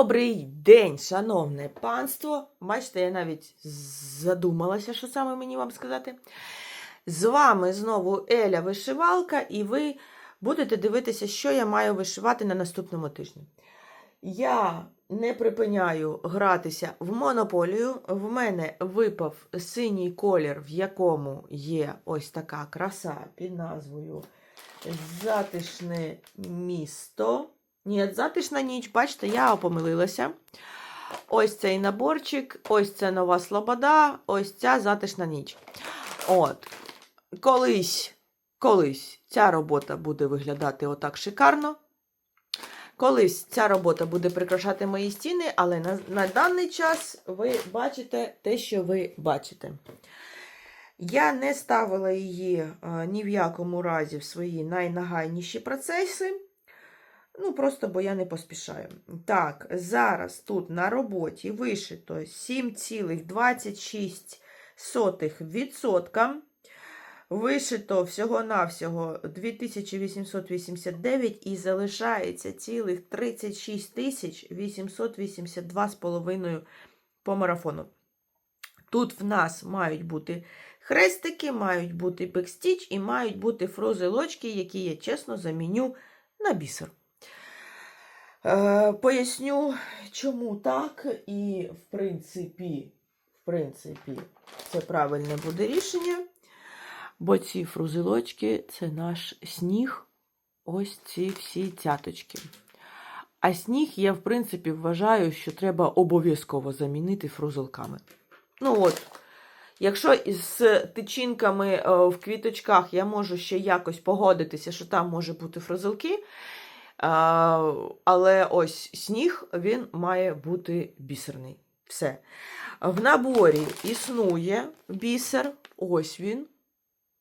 Добрий день, шановне панство. Бачите, я навіть задумалася, що саме мені вам сказати. З вами знову Еля Вишивалка, і ви будете дивитися, що я маю вишивати на наступному тижні. Я не припиняю гратися в монополію. В мене випав синій колір, в якому є ось така краса під назвою Затишне місто. Ні, затишна ніч, бачите, я помилилася. Ось цей наборчик, ось це нова слобода, ось ця затишна ніч. От. Колись, колись ця робота буде виглядати отак шикарно. Колись ця робота буде прикрашати мої стіни, але на, на даний час ви бачите те, що ви бачите. Я не ставила її е, ні в якому разі в свої найнагайніші процеси. Ну, просто бо я не поспішаю. Так, зараз тут на роботі вишито 7,26%. Вишито всього-навсього 2889 і залишається цілих 36 882,5 по марафону. Тут в нас мають бути хрестики, мають бути бекстіч і мають бути фрузелочки, які я чесно заміню на бісер. Е, поясню, чому так, і, в принципі, в принципі, це правильне буде рішення. Бо ці фрузелочки це наш сніг, ось ці всі цяточки. А сніг я, в принципі, вважаю, що треба обов'язково замінити фрузелками. Ну от, якщо із тичинками е, в квіточках я можу ще якось погодитися, що там може бути фрузелки, а, але ось сніг він має бути бісерний. Все. В наборі існує бісер, ось він.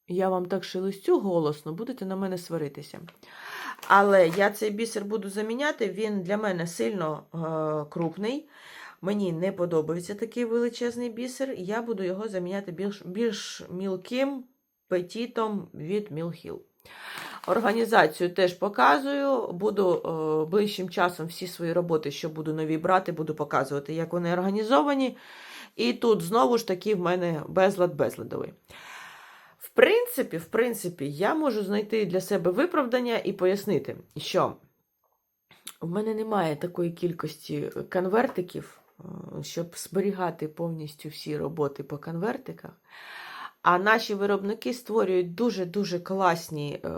Я вам так шелестю голосно, будете на мене сваритися. Але я цей бісер буду заміняти, він для мене сильно е, крупний. Мені не подобається такий величезний бісер, я буду його заміняти більш, більш мілким петітом від Мілхіл. Організацію теж показую. Буду е, ближчим часом всі свої роботи, що буду нові брати, буду показувати, як вони організовані. І тут знову ж таки в мене безлад безладовий. В принципі, в принципі, я можу знайти для себе виправдання і пояснити, що в мене немає такої кількості конвертиків, е, щоб зберігати повністю всі роботи по конвертиках. А наші виробники створюють дуже-дуже класні е,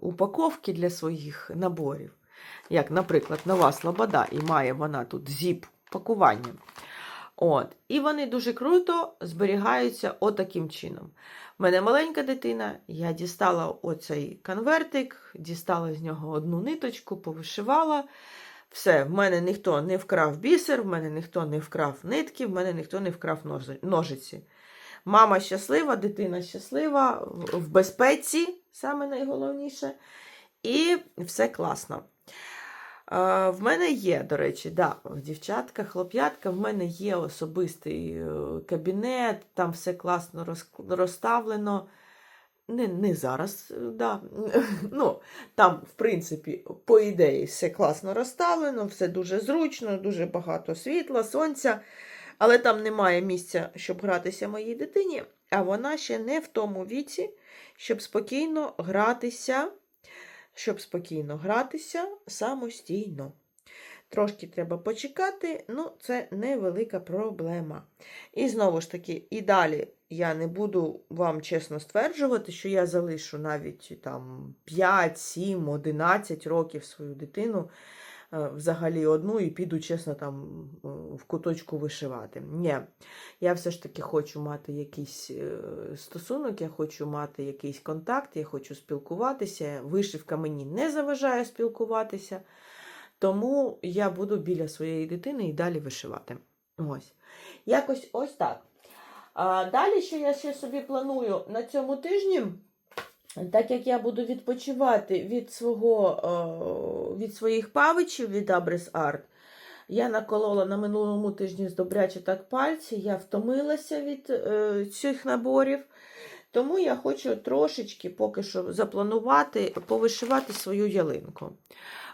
упаковки для своїх наборів. Як, наприклад, нова Слобода, і має вона тут зіп пакування. От. І вони дуже круто зберігаються отаким чином. У мене маленька дитина, я дістала оцей конвертик, дістала з нього одну ниточку, повишивала. Все, в мене ніхто не вкрав бісер, в мене ніхто не вкрав нитки, в мене ніхто не вкрав ножиці. Мама щаслива, дитина щаслива, в безпеці, саме найголовніше. І все класно. Е, в мене є, до речі, да, дівчатка, хлоп'ятка, в мене є особистий е, кабінет, там все класно розставлено. Не не зараз, да. ну, там, в принципі, по ідеї, все класно розставлено, все дуже зручно, дуже багато світла, сонця. Але там немає місця, щоб гратися моїй дитині, а вона ще не в тому віці, щоб спокійно гратися, щоб спокійно гратися самостійно. Трошки треба почекати, ну це невелика проблема. І знову ж таки, і далі я не буду вам чесно стверджувати, що я залишу навіть там 5, 7, 11 років свою дитину взагалі одну і піду, чесно, там в куточку вишивати. Ні, я все ж таки хочу мати якийсь е, стосунок, я хочу мати якийсь контакт, я хочу спілкуватися. Вишивка мені не заважає спілкуватися, тому я буду біля своєї дитини і далі вишивати. Ось. Якось ось так. А Далі, що я ще собі планую на цьому тижні. Так як я буду відпочивати від свого, е, від своїх павичів від Abris Art, я наколола на минулому тижні з добряче так пальці, я втомилася від е, цих наборів. Тому я хочу трошечки поки що запланувати, повишивати свою ялинку.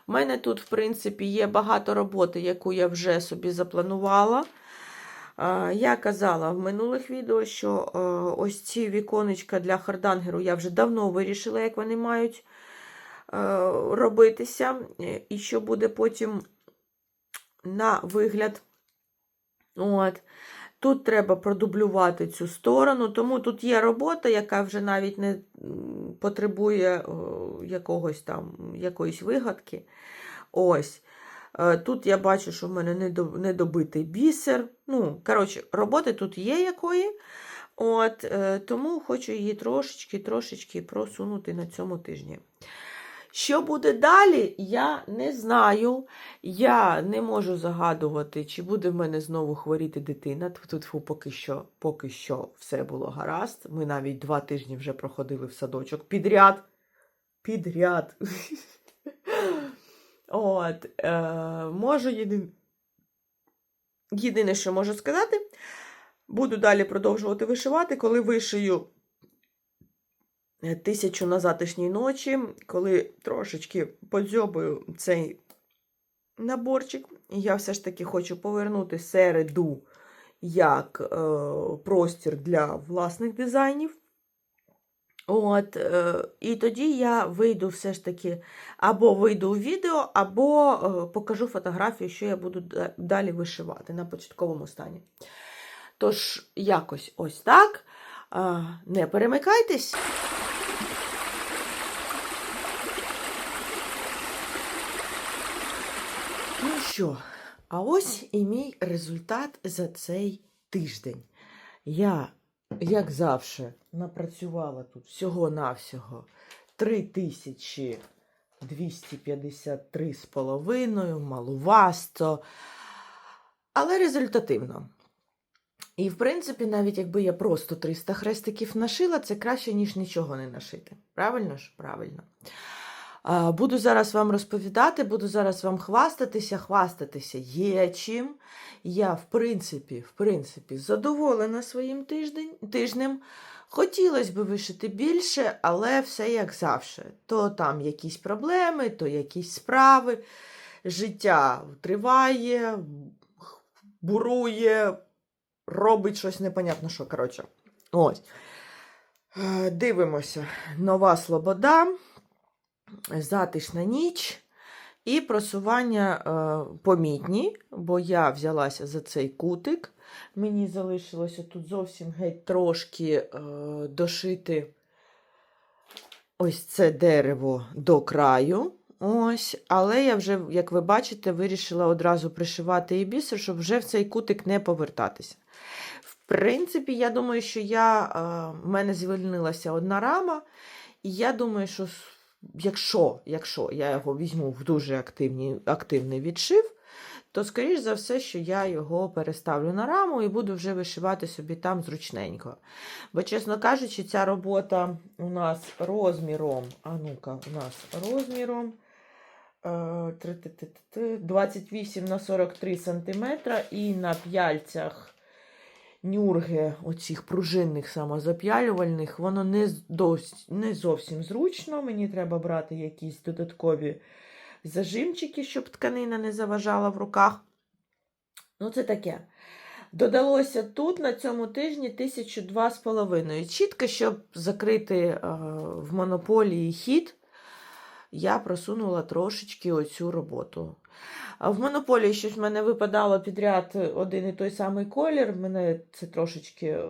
У мене тут, в принципі, є багато роботи, яку я вже собі запланувала. Я казала в минулих відео, що е, ось ці віконечка для хардангеру я вже давно вирішила, як вони мають е, робитися, е, і що буде потім на вигляд. От. Тут треба продублювати цю сторону, тому тут є робота, яка вже навіть не потребує якогось там, якоїсь вигадки. Ось. Е, Тут я бачу, що в мене недо- недобитий бісер. Ну, коротше, роботи тут є якої. От, е, тому хочу її трошечки, трошечки просунути на цьому тижні. Що буде далі, я не знаю. Я не можу загадувати, чи буде в мене знову хворіти дитина. Тут фу, поки що, поки що все було гаразд. Ми навіть два тижні вже проходили в садочок підряд. Підряд. От, е, можу єдин... єдине, що можу сказати, буду далі продовжувати вишивати, коли вишию тисячу на затишній ночі, коли трошечки подзьобаю цей наборчик, я все ж таки хочу повернути середу як е, простір для власних дизайнів. От, е, і тоді я вийду все ж таки, або вийду у відео, або е, покажу фотографію, що я буду далі вишивати на початковому стані. Тож, якось ось так. Не перемикайтесь. Ну що, а ось і мій результат за цей тиждень. Я, як завжди, напрацювала тут всього-навсього 3253 з половиною, малувасто, але результативно. І, в принципі, навіть якби я просто 300 хрестиків нашила, це краще, ніж нічого не нашити. Правильно ж? Правильно. Буду зараз вам розповідати, буду зараз вам хвастатися. Хвастатися є чим. Я, в принципі, в принципі, задоволена своїм тиждень, тижнем. Хотілося б вишити більше, але все як завжди. То там якісь проблеми, то якісь справи. Життя триває, бурує, робить щось непонятно що. Коротше. Ось. Е, Дивимося. Нова Слобода затишна ніч і просування е, помітні, бо я взялася за цей кутик. Мені залишилося тут зовсім геть трошки е, дошити ось це дерево до краю. Ось, але я вже, як ви бачите, вирішила одразу пришивати і бісер, щоб вже в цей кутик не повертатися. В принципі, я думаю, що я, е, в мене звільнилася одна рама, і я думаю, що якщо, якщо я його візьму в дуже активні, активний відшив, то, скоріш за все, що я його переставлю на раму і буду вже вишивати собі там зручненько. Бо, чесно кажучи, ця робота у нас розміром, а ну-ка, у нас розміром е, 28 на 43 см і на п'яльцях нюрги, оцих пружинних самозап'ялювальних, воно не, не зовсім зручно. Мені треба брати якісь додаткові зажимчики, щоб тканина не заважала в руках. Ну, це таке. Додалося тут на цьому тижні 1002 з половиною. Чітко, щоб закрити е, в монополії хід, я просунула трошечки оцю роботу. В монополії щось в мене випадало підряд один і той самий колір. Мене це трошечки е,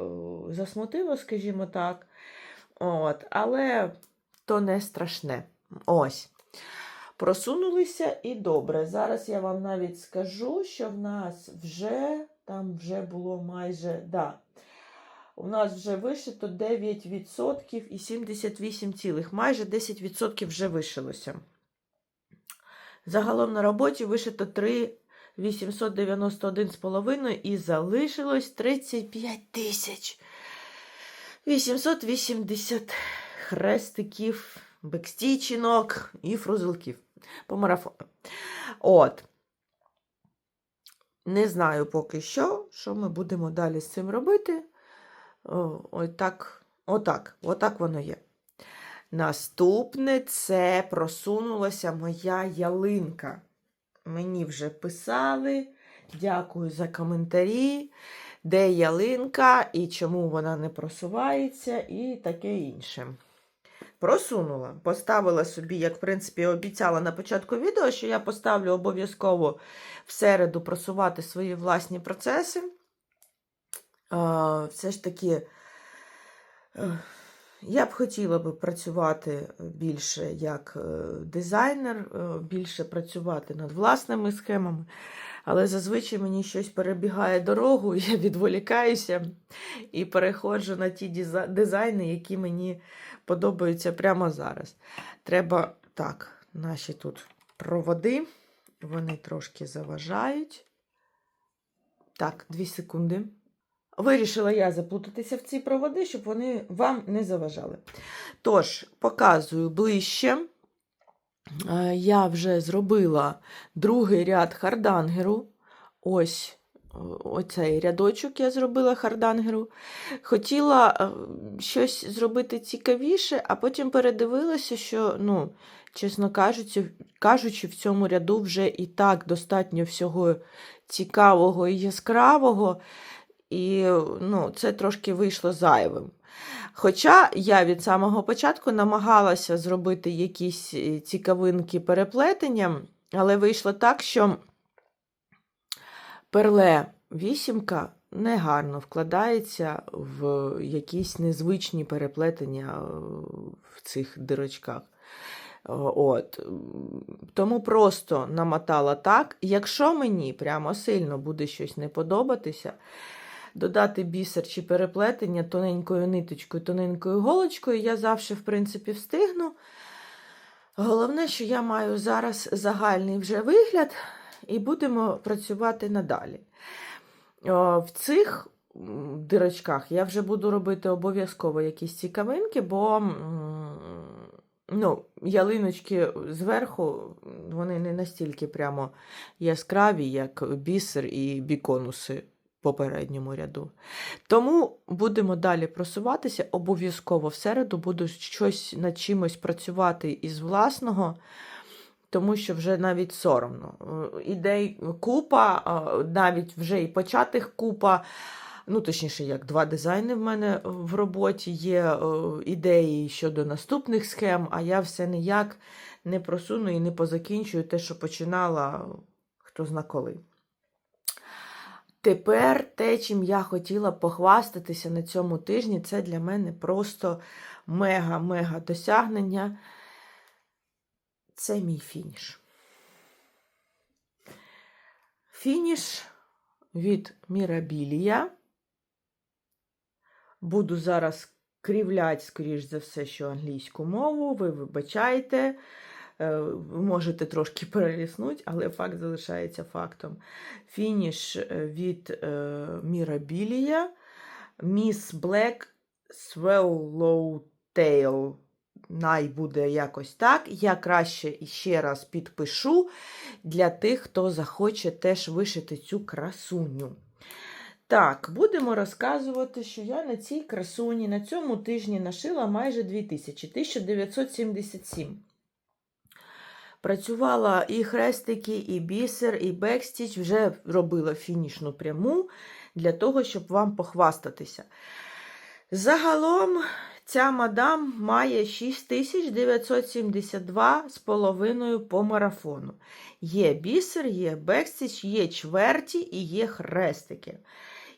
засмутило, скажімо так. От, але то не страшне. Ось. Просунулися і добре. Зараз я вам навіть скажу, що в нас вже там вже було майже. Да, у нас вже вишито 9% і 78 цілих. Майже 10% вже вишилося. Загалом на роботі вишито 3 891,5 і залишилось 35 тисяч 880 хрестиків, бекстічинок і фрузелків по марафону. От. Не знаю поки що, що ми будемо далі з цим робити. Ось так Отак, отак воно є. Наступне це просунулася моя ялинка. Мені вже писали. Дякую за коментарі, де ялинка і чому вона не просувається, і таке інше. Просунула. Поставила собі, як в принципі, обіцяла на початку відео, що я поставлю обов'язково в середу просувати свої власні процеси. Все ж таки, е, я б хотіла би працювати більше як е, дизайнер, е, більше працювати над власними схемами, але зазвичай мені щось перебігає дорогу, я відволікаюся і переходжу на ті дизайни, які мені подобаються прямо зараз. Треба так, наші тут проводи, вони трошки заважають. Так, дві секунди. Вирішила я заплутатися в ці проводи, щоб вони вам не заважали. Тож, показую ближче. Е, Я вже зробила другий ряд хардангеру. Ось оцей рядочок я зробила хардангеру. Хотіла е, щось зробити цікавіше, а потім передивилася, що, ну, чесно кажучи, кажучи, в цьому ряду вже і так достатньо всього цікавого і яскравого. І ну, це трошки вийшло зайвим. Хоча я від самого початку намагалася зробити якісь е, цікавинки переплетення, але вийшло так, що перле вісімка негарно вкладається в якісь незвичні переплетення е, в цих дирочках. От. Тому просто намотала так. Якщо мені прямо сильно буде щось не подобатися, додати бісер чи переплетення тоненькою ниточкою, тоненькою голочкою, я завжди, в принципі, встигну. Головне, що я маю зараз загальний вже вигляд, і будемо працювати надалі. В цих дирочках я вже буду робити обов'язково якісь цікавинки, бо ну, ялиночки зверху вони не настільки прямо яскраві, як бісер і біконуси попередньому ряду. Тому будемо далі просуватися. Обов'язково в середу буду щось над чимось працювати із власного. Тому що вже навіть соромно. Е, Ідей купа, навіть вже і початих купа. Ну, точніше, як два дизайни в мене в роботі є е, ідеї щодо наступних схем, а я все ніяк не просуну і не позакінчую те, що починала хто зна коли. Тепер те, чим я хотіла похвастатися на цьому тижні, це для мене просто мега-мега досягнення. Це мій фініш. Фініш від Мірабілія. Буду зараз крівлять, скоріш за все, що англійську мову. Ви вибачайте, е, ви можете трошки переліснути, але факт залишається фактом. Фініш е, від е, Мірабілія. Miss Black Swallowtail. Най буде якось так. Я краще ще раз підпишу для тих, хто захоче теж вишити цю красуню. Так, будемо розказувати, що я на цій красуні на цьому тижні нашила майже 2000, 1977. Працювала і хрестики, і бісер, і бекстіч, вже робила фінішну пряму для того, щоб вам похвастатися. Загалом ця мадам має 6972 з половиною по марафону. Є бісер, є бекстіч, є чверті і є хрестики.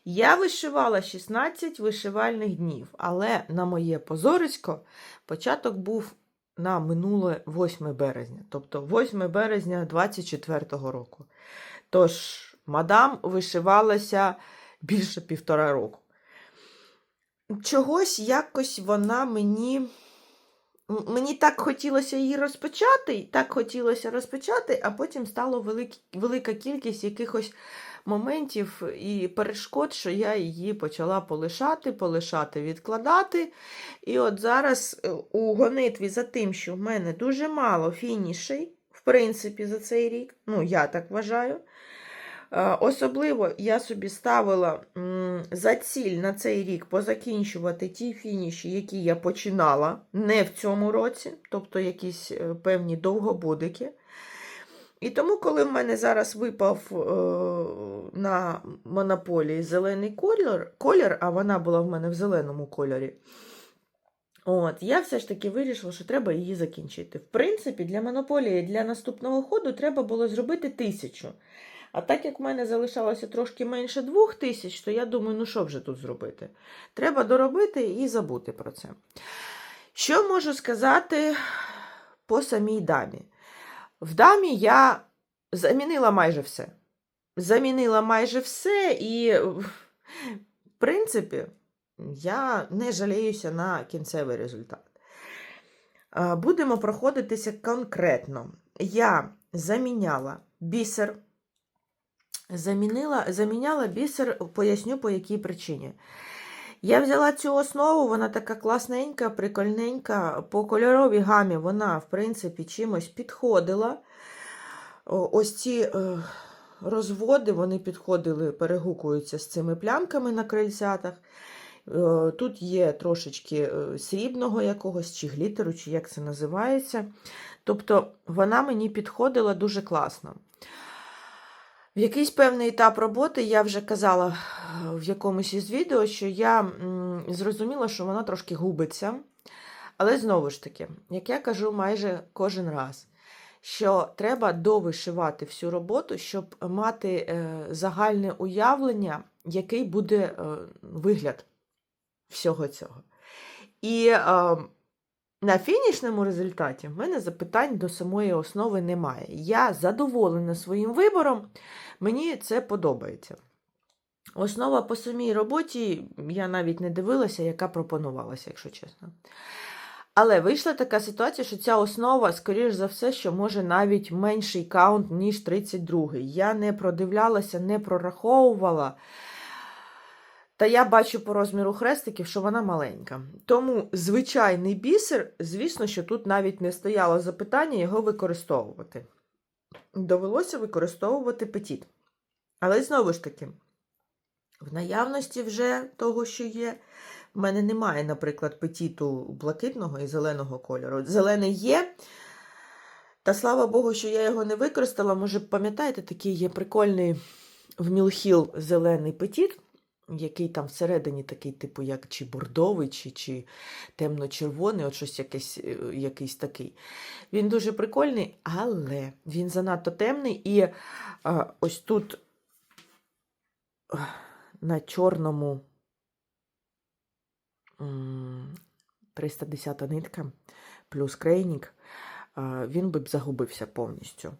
Я вишивала 16 вишивальних днів, але на моє позорисько початок був на минуле 8 березня, тобто 8 березня 24-го року. Тож, мадам вишивалася більше півтора року. Чогось якось вона мені. Мені так хотілося її розпочати, так хотілося розпочати, а потім стало велик, велика кількість якихось моментів і перешкод, що я її почала полишати, полишати, відкладати. І от зараз е, у гонитві за тим, що в мене дуже мало фінішей, в принципі, за цей рік, ну, я так вважаю. Е, Особливо я собі ставила за ціль на цей рік позакінчувати ті фініші, які я починала не в цьому році, тобто якісь е, певні довгобудики. І тому, коли в мене зараз випав е, на монополії зелений колір, колір, а вона була в мене в зеленому кольорі, от, я все ж таки вирішила, що треба її закінчити. В принципі, для монополії для наступного ходу треба було зробити тисячу. А так як в мене залишалося трошки менше двох тисяч, то я думаю, ну що вже тут зробити? Треба доробити і забути про це. Що можу сказати по самій дамі? В дамі я замінила майже все. Замінила майже все, і, в принципі, я не жаліюся на кінцевий результат. Будемо проходитися конкретно. Я заміняла бісер. Замінила, заміняла бісер, поясню по якій причині. Я взяла цю основу, вона така класненька, прикольненька. По кольоровій гамі вона, в принципі, чимось підходила. Ось ці е, розводи вони підходили, перегукуються з цими плямками на крильцятах. Е, Тут є трошечки е, срібного якогось, чи глітеру, чи як це називається. Тобто вона мені підходила дуже класно. В якийсь певний етап роботи я вже казала е, в якомусь із відео, що я зрозуміла, що вона трошки губиться. Але знову ж таки, як я кажу майже кожен раз, що треба довишивати всю роботу, щоб мати е, загальне уявлення, який буде е, вигляд всього цього. І на фінішному результаті в мене запитань до самої основи немає. Я задоволена своїм вибором, мені це подобається. Основа по самій роботі я навіть не дивилася, яка пропонувалася, якщо чесно. Але вийшла така ситуація, що ця основа, скоріш за все, що може навіть менший каунт, ніж 32. Я не продивлялася, не прораховувала. Та я бачу по розміру хрестиків, що вона маленька. Тому звичайний бісер, звісно, що тут навіть не стояло запитання його використовувати. Довелося використовувати петіт. Але знову ж таки, в наявності вже того, що є, в мене немає, наприклад, петіту блакитного і зеленого кольору. Зелений є. Та слава Богу, що я його не використала. Може, пам'ятаєте, такий є прикольний в Мілхіл зелений петіт, який там всередині такий, типу, як чи бордовий, чи, чи темно-червоний, от щось якесь, е, якийсь такий. Він дуже прикольний, але він занадто темний. І а, ось тут на чорному 310 нитка плюс крейнік, він би б загубився повністю.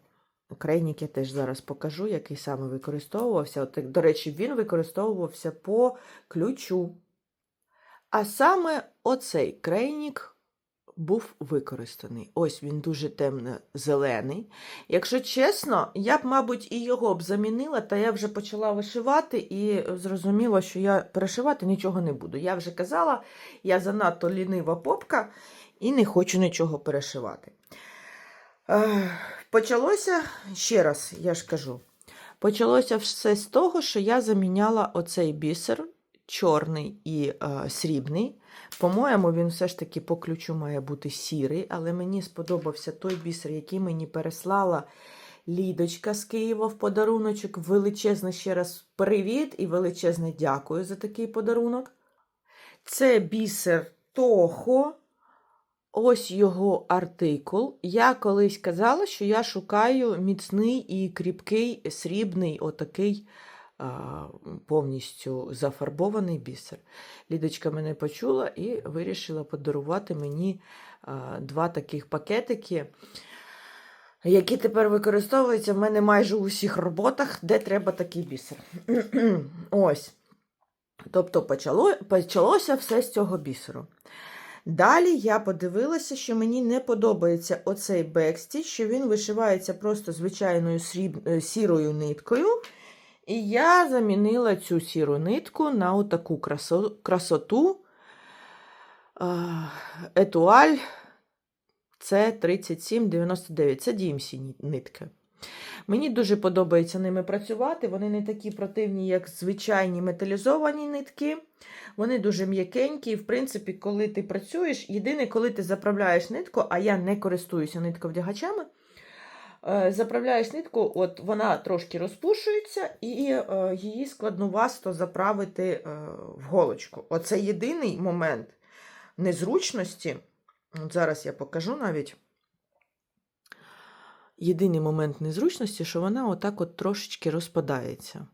Крейнік я теж зараз покажу, який саме використовувався. От, до речі, він використовувався по ключу. А саме оцей крейнік був використаний. Ось він дуже темно-зелений. Якщо чесно, я б, мабуть, і його б замінила, та я вже почала вишивати і зрозуміла, що я перешивати нічого не буду. Я вже казала, я занадто лінива попка і не хочу нічого перешивати. Почалося, ще раз я ж кажу, почалося все з того, що я заміняла оцей бісер, чорний і е, срібний. По-моєму, він все ж таки по ключу має бути сірий, але мені сподобався той бісер, який мені переслала Лідочка з Києва в подаруночок. Величезне ще раз привіт і величезне дякую за такий подарунок. Це бісер Тохо. Ось його артикул. Я колись казала, що я шукаю міцний і кріпкий срібний, отакий а, повністю зафарбований бісер. Лідочка мене почула і вирішила подарувати мені а, два таких пакетики, які тепер використовуються в мене майже у всіх роботах, де треба такий бісер. Ось. Тобто почало, почалося все з цього бісеру. Далі я подивилася, що мені не подобається оцей бекстіч, що він вишивається просто звичайною сріб... е, сірою ниткою. І я замінила цю сіру нитку на отаку красо... красоту етуаль це 3799. Це DMC нитка. Мені дуже подобається ними працювати. Вони не такі противні, як звичайні металізовані нитки. Вони дуже м'якенькі. В принципі, коли ти працюєш, єдине, коли ти заправляєш нитку, а я не користуюся нитковдягачами, е, заправляєш нитку, от вона трошки розпушується, і е, її складновасто заправити е, в голочку. Оце єдиний момент незручності. От зараз я покажу навіть. Єдиний момент незручності, що вона отак от трошечки розпадається.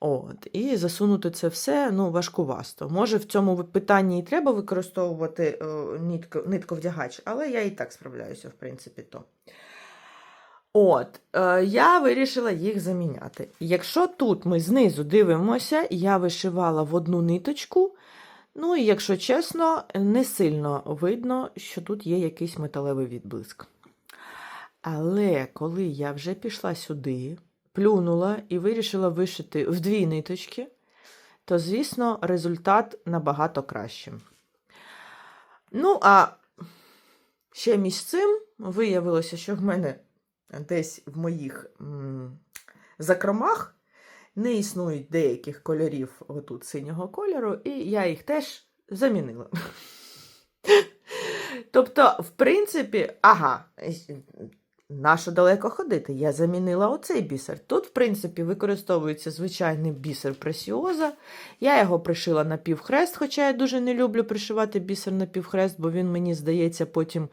От, і засунути це все ну, важкувасто. Може, в цьому питанні і треба використовувати е, нитко, нитковдягач, але я і так справляюся, в принципі, то. От, е, я вирішила їх заміняти. Якщо тут ми знизу дивимося, я вишивала в одну ниточку. Ну і якщо чесно, не сильно видно, що тут є якийсь металевий відблиск. Але коли я вже пішла сюди, плюнула і вирішила вишити в дві ниточки, то, звісно, результат набагато кращим. Ну, а ще між цим виявилося, що в мене десь в моїх м, закромах не існують деяких кольорів отут синього кольору, і я їх теж замінила. Тобто, в принципі, ага, нащо далеко ходити? Я замінила оцей бісер. Тут, в принципі, використовується звичайний бісер пресіоза. Я його пришила на півхрест, хоча я дуже не люблю пришивати бісер на півхрест, бо він, мені здається, потім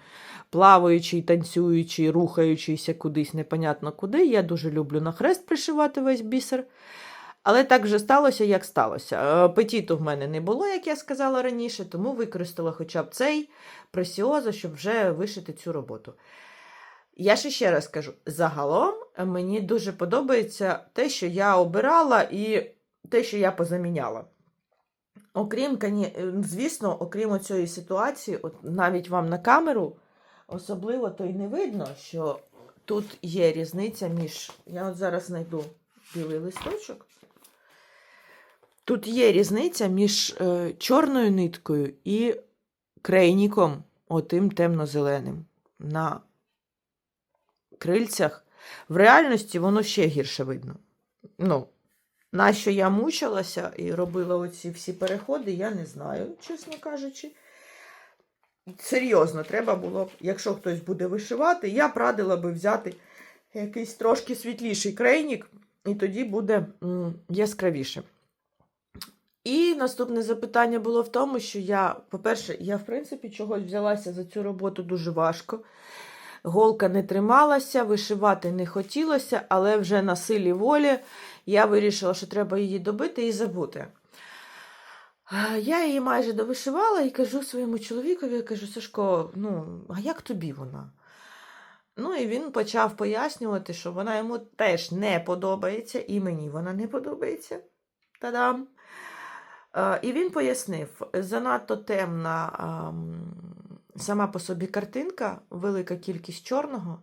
плаваючий, танцюючий, рухаючийся кудись, непонятно куди. Я дуже люблю на хрест пришивати весь бісер. Але так вже сталося, як сталося. Е, Петіту в мене не було, як я сказала раніше, тому використала хоча б цей пресіоза, щоб вже вишити цю роботу. Я ще ще раз кажу: загалом мені дуже подобається те, що я обирала, і те, що я позаміняла. Окрім, звісно, окрім цієї ситуації, от навіть вам на камеру особливо то й не видно, що тут є різниця між. Я от зараз знайду білий листочок. Тут є різниця між е, чорною ниткою і крейніком, отим темно-зеленим. На крильцях. В реальності воно ще гірше видно. Ну, нащо я мучилася і робила оці всі переходи, я не знаю, чесно кажучи. Серйозно, треба було б, якщо хтось буде вишивати, я радила би взяти якийсь трошки світліший крейнік, і тоді буде яскравіше. І наступне запитання було в тому, що я, по-перше, я, в принципі, чогось взялася за цю роботу дуже важко. Голка не трималася, вишивати не хотілося, але вже на силі волі я вирішила, що треба її добити і забути. Я її майже довишивала і кажу своєму чоловікові, кажу, Сашко, ну, а як тобі вона? Ну, і він почав пояснювати, що вона йому теж не подобається, і мені вона не подобається. Та-дам! Е, І він пояснив, занадто темна сама по собі картинка, велика кількість чорного,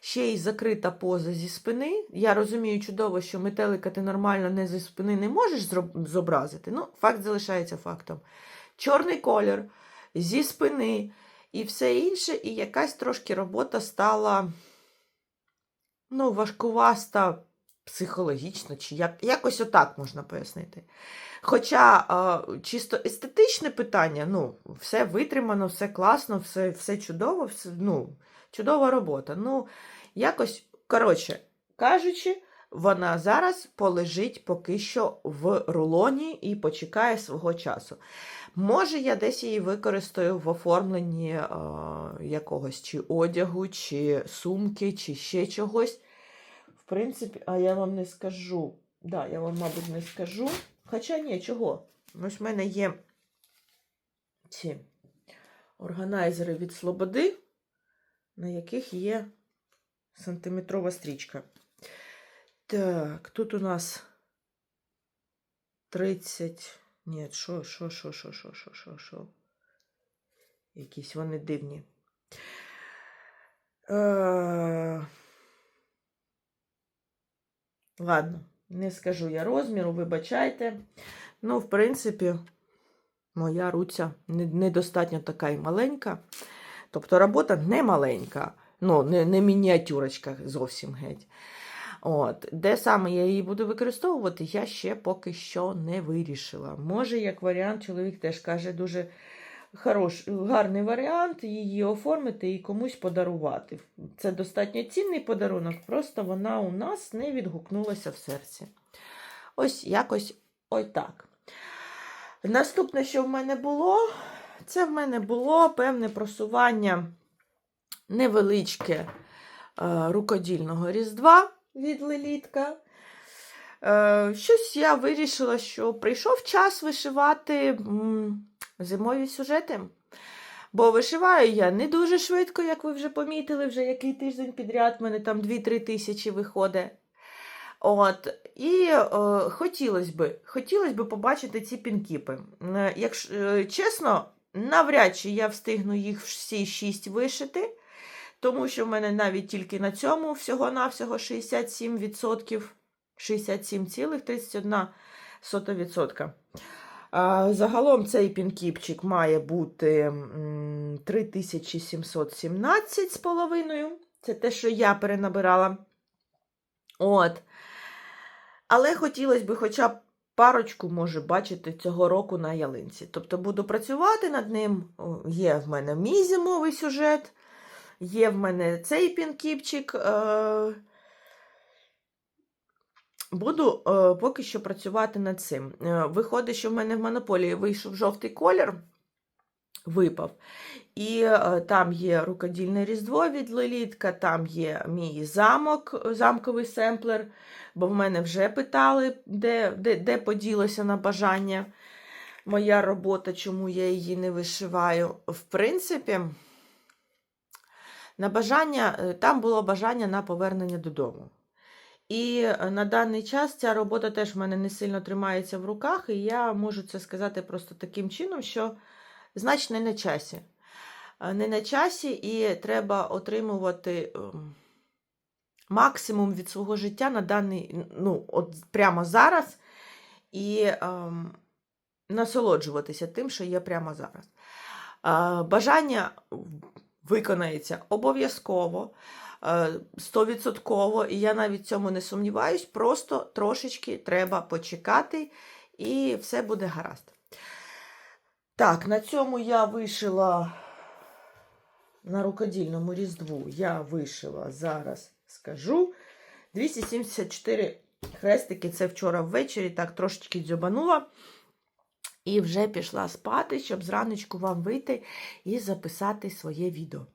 ще й закрита поза зі спини. Я розумію чудово, що метелика ти нормально не зі спини не можеш зобразити. Ну, факт залишається фактом. Чорний колір зі спини і все інше, і якась трошки робота стала ну, важкуваста психологічно, чи як, якось отак можна пояснити. Хоча а, чисто естетичне питання, ну, все витримано, все класно, все, все чудово, все, ну, чудова робота. Ну, якось, коротше кажучи, вона зараз полежить поки що в рулоні і почекає свого часу. Може, я десь її використаю в оформленні е, якогось чи одягу, чи сумки, чи ще чогось. Принципі, а я вам не скажу. Да, я вам, мабуть, не скажу. Хоча ні, чого? Ось в мене є ці органайзери від Слободи, на яких є сантиметрова стрічка. Так, тут у нас 30. Ні, що, що, що, що, що, що, що, що. Якісь вони дивні. Е... Ладно, не скажу я розміру, вибачайте. Ну, в принципі, моя руця недостатньо така і маленька. Тобто робота не маленька. Ну, не, не мініатюрочка зовсім геть. От. Де саме я її буду використовувати, я ще поки що не вирішила. Може, як варіант, чоловік теж каже, дуже хорош, гарний варіант її оформити і комусь подарувати. Це достатньо цінний подарунок, просто вона у нас не відгукнулася в серці. Ось якось ой так. Наступне, що в мене було, це в мене було певне просування невеличке е, рукодільного різдва від Лелітка. Е, щось я вирішила, що прийшов час вишивати зимові сюжети. Бо вишиваю я не дуже швидко, як ви вже помітили, вже який тиждень підряд, в мене там 2-3 тисячі виходить. От, і е, хотілося би, хотілось би побачити ці пінкіпи. Е, Якщо е, чесно, навряд чи я встигну їх всі шість вишити, тому що в мене навіть тільки на цьому всього-навсього 67%, 67,31%. Загалом цей пінкіпчик має бути 3717 з половиною. Це те, що я перенабирала. От. Але хотілося б хоча б парочку, може, бачити цього року на ялинці. Тобто буду працювати над ним. Є в мене мій зимовий сюжет, є в мене цей пінкіпчик. Е- Буду е, поки що працювати над цим. Е, виходить, що в мене в монополії вийшов жовтий колір, випав. І е, там є рукодільне різдво від Лелітка, там є мій замок, замковий семплер, бо в мене вже питали, де, де, де поділося на бажання моя робота, чому я її не вишиваю. В принципі, на бажання, е, там було бажання на повернення додому. І е, на даний час ця робота теж в мене не сильно тримається в руках, і я можу це сказати просто таким чином, що значить не на часі. Е, Не на часі, і треба отримувати ем, максимум від свого життя на даний, ну, от прямо зараз, і ем, насолоджуватися тим, що є прямо зараз. Е, Бажання виконається обов'язково. е, Стовідсотково, і я навіть цьому не сумніваюсь, просто трошечки треба почекати, і все буде гаразд. Так, на цьому я вишила на рукодільному різдву. Я вишила зараз, скажу, 274 хрестики. Це вчора ввечері, так трошечки дзьобанула. І вже пішла спати, щоб зранечку вам вийти і записати своє відео.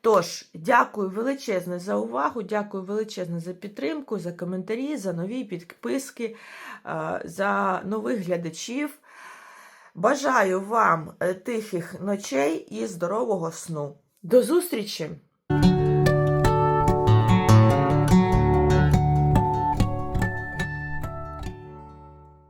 Тож, дякую величезне за увагу, дякую величезне за підтримку, за коментарі, за нові підписки, е, за нових глядачів. Бажаю вам е, тихих ночей і здорового сну. До зустрічі!